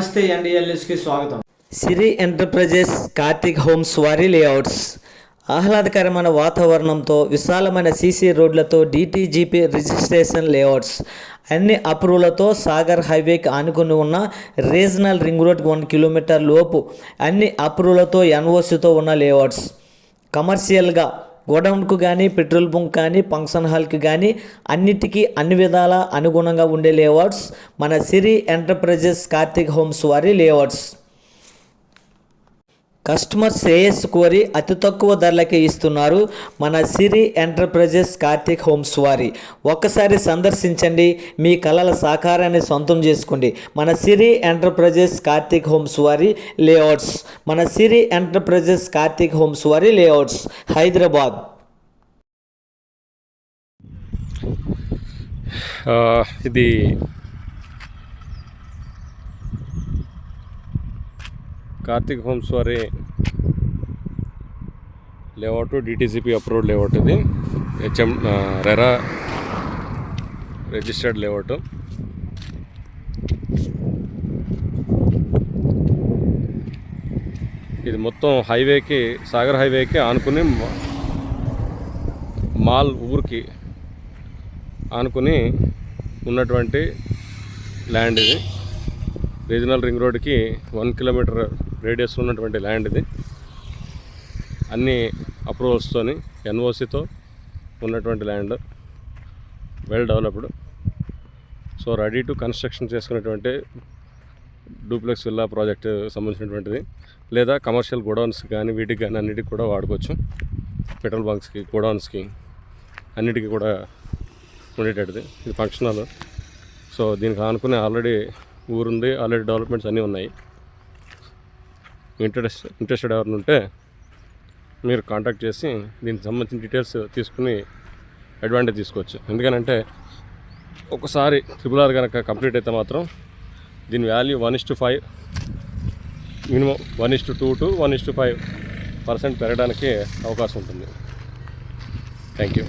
నమస్తే ఎన్డిఎల్ఎస్కి స్వాగతం. సిరి ఎంటర్ప్రైజెస్ కార్తిక్ హోమ్స్ వారి లేఅవుట్స్. ఆహ్లాదకరమైన వాతావరణంతో విశాలమైన సీసీ రోడ్లతో డిటీజీపీ రిజిస్ట్రేషన్ లేఅవుట్స్. అన్ని అప్రూవ్లతో సాగర్ హైవేకి ఆనుకుని ఉన్న regional ring road one kilometre లోపు అన్ని అప్రూవ్లతో ఎన్ఓసితో ఉన్న లేఅవుట్స్. కమర్షియల్గా గోడౌన్కు కానీ పెట్రోల్ బంక్ కానీ ఫంక్షన్ హాల్కి కానీ అన్నిటికీ అన్ని విధాల అనుగుణంగా ఉండే లేఅవుట్స్ మన సిరి ఎంటర్ప్రైజెస్ కార్తీక్ హోమ్స్ వారి లేఅవుట్స్ కస్టమర్ శ్రేయస్సు కోరి అతి తక్కువ ధరలకే ఇస్తున్నారు మన సిరి ఎంటర్ప్రైజెస్ కార్తీక్ హోమ్స్ వారి ఒక్కసారి సందర్శించండి మీ కళల సాకారాన్ని సొంతం చేసుకోండి. మన సిరి ఎంటర్ప్రైజెస్ కార్తీక్ హోమ్స్ వారి లేఅవుట్స్. మన సిరి ఎంటర్ప్రైజెస్ కార్తీక్ హోమ్స్ వారి లేఅవుట్స్. హైదరాబాద్. ఇది కార్తిక్ హోమ్స్ వారి లేఅవుట్ డిటీసీపీ అప్రూవ్డ్ లేఅవుట్ ఇది. హెచ్ఎం రెరా రిజిస్టర్డ్ లేఅవుట్ ఇది మొత్తం హైవేకి సాగర్ హైవేకి ఆనుకుని మా- మాల్ ఊరికి ఆనుకుని ఉన్నటువంటి ల్యాండ్ ఇది. రీజనల్ రింగ్ రోడ్కి వన్ కిలోమీటర్ రేడియస్ ఉన్నటువంటి ల్యాండ్ ఇది. అన్ని అప్రూవల్స్తోని ఎన్ఓసితో ఉన్నటువంటి land. Well developed so ready to construction చేసుకునేటువంటి డూప్లెక్స్ విల్లా ప్రాజెక్ట్ సంబంధించినటువంటిది. లేదా కమర్షియల్ గోడౌన్స్ కానీ వీటికి కానీ అన్నిటికి కూడా వాడుకోవచ్చు. పెట్రోల్ బంక్స్కి గోడౌన్స్కి అన్నిటికీ కూడా ఉండేటట్టుది ఇది ఫంక్షన్ హాల్ సో దీనికి అనుకునే ఆల్రెడీ ఊరుంది. ఆల్రెడీ డెవలప్మెంట్స్ అన్నీ ఉన్నాయి. ఇంట్రెస్ట్ ఇంట్రెస్టెడ్ ఎవరిని ఉంటే మీరు కాంటాక్ట్ చేసి దీనికి సంబంధించిన డీటెయిల్స్ తీసుకుని అడ్వాంటేజ్ తీసుకోవచ్చు. ఎందుకనంటే ఒకసారి ట్రిపుల్ ఆర్ కనుక కంప్లీట్ అయితే మాత్రం దీని value one is to five minimum one is to two to one is to five percent పెరగడానికి అవకాశం ఉంటుంది. Thank you.